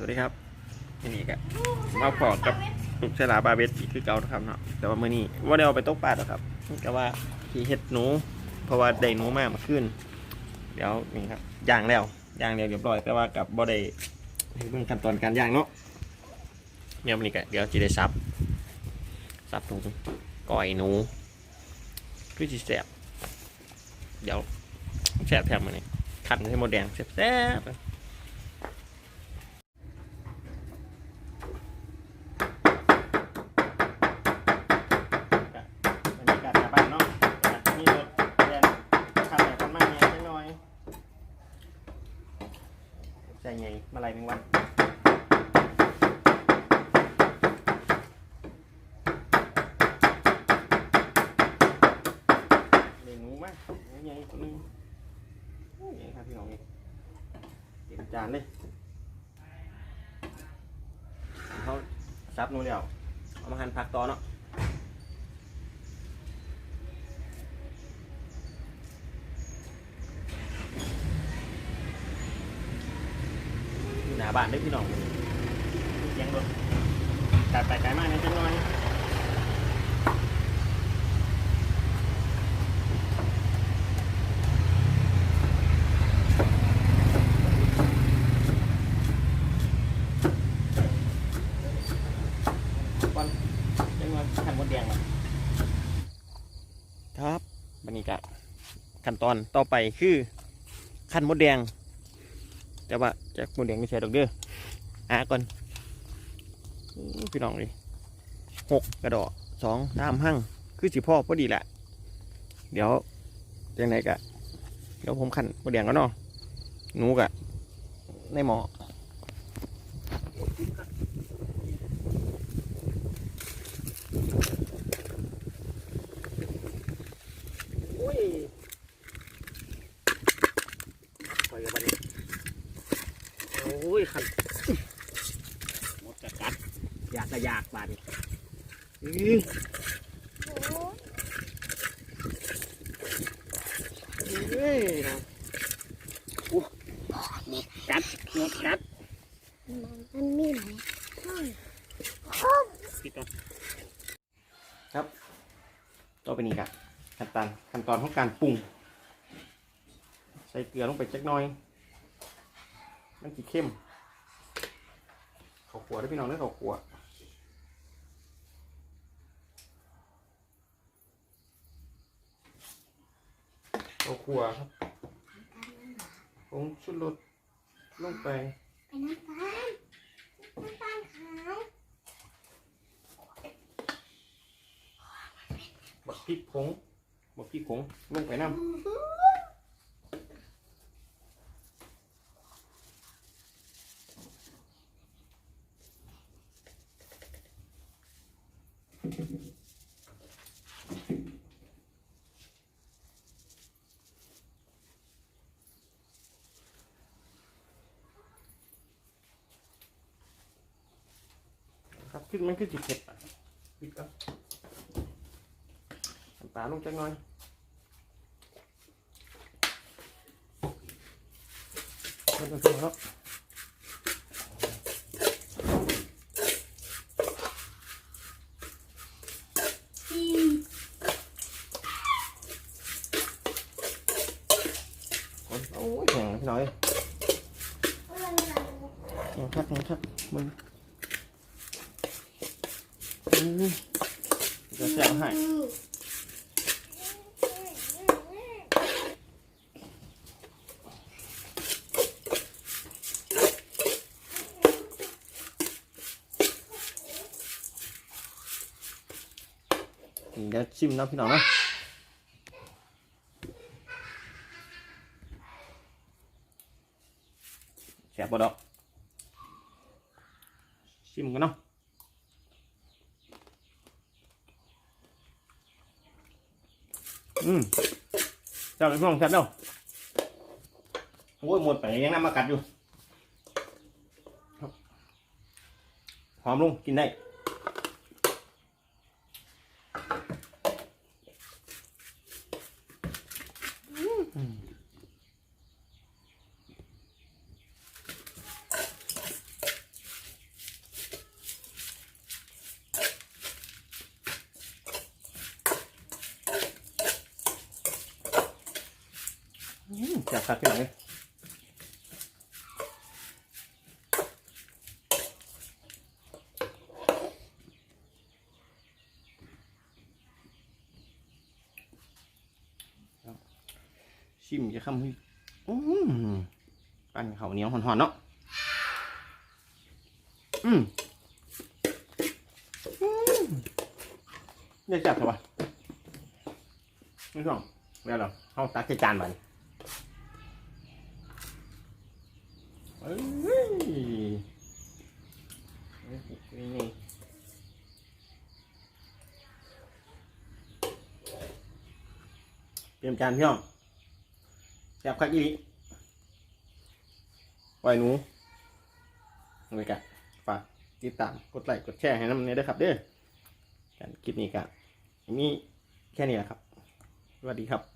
วัสดีครับนี่ก็มาพอกับลูกชลาบาเบสอีกคือเก่านะครับเนาะแต่ว่ามื้อนี้ว่าได้เอาไปตกปลาหรอกครับก็ว่าขี่เห็ดหนู เพราะว่าได้หนูมากมาขึ้น เดี๋ยวนี่ครับย่างแล้วย่างแล้วเรียบร้อยแต่ว่ากับบ่ได้เบิ่งขั้นตอนการย่างเนาะเดี๋ยมื้อนี้ก็เดี๋ยวจะได้ซับซับหนูก้อยหนูคือสิแซ่บเดี๋ยวแซ่บแถมมื้อนี้ขันให้หมดแดงแซ่บๆบรรยากาศหน้าบ้านเนาะมีรถเรียนขับแบบคนมาเนี่ยจังหน่อยใจไง มาลายแมงวันเลี้ยงหนูมากหนูใหญ่ตัวนึงยใหญ่ครับพี่น้องนี่เต็มจานเลยเขาซับนูเดียวเอามาหั่นผักต่อเนาะ อยู่หน้า บ้านเด้อพี่น้องเสียงรถกายไปไกลมากนะจังน้อยก่อนจังว่าขันมดแดงมาครับบรรยากาศขั้นตอนต่อไปคือขั้นมดแดง แต่ว่าจากหมูแดงไม่ใช่ดอกเด้อหาก่อนพี่น้องเลยหกกระดอกสองสามหั่งคือสิพ่อพอดีแหละเดี๋ยวยังไงกะเดี๋ยวผมขันหมูแดงก็นเนาะหนูกะในหมออุ้ยปล่อยกับมัน โอ้ย ขันหมดกระกัดอยากกระยากบาดนอื้อเฮ้ยนะโอ้หมดกัดหมดกัดมันมีไหนปิดก่อนครับ ต่อไปนี้ครับขั้นตอนขั้นตอนของการปรุง ใส่เกลือลงไปจักหน่อย มันสีเข้ม ข้าวขัวด้วยพี่น้องเด้อข้าวขัวข้าวขัวครับผงชุดรสลงไปเป็นน้ำตาลน้ำตาลขาวบักพริกผงบักพริกผงลงไปน้ำ ครับขึ้นมันขึ้นจิเผ็ดอะพริกก็น้ำตาลงจักหน่อยเพิ่มเพิ่มครับ อืม โอ้ ยแข็งพี่น้อยเออแข็งคัก แข็งคักมึงอืมจะแซวให้อืมเดี๋ยวชิมนะพี่น้องนะแสบบ่ดอกชิมกันเนาะอืมเจ้าหน้าที่น้องแซ่บเนาะโอยากพักที่ไหนชิมจะคำให้อืมปั้นเขาเหนียวหอนๆเนาะ อืมอืมได้จับเหรอวะไม่ต้องแล้วเรอเข้าตักจานมันเอ้ยเอ้ยนี่นี่ เตรียมจานพี่น้องแซ่บคักอีหลีปล่อยหนูเลยกันฝากติดตามกดไลค์กดแชร์ให้น้ำเนี้ด้วยครับเด้อการคลิปนี้กันมีแค่นี้แหละครับ สวัสดีครับ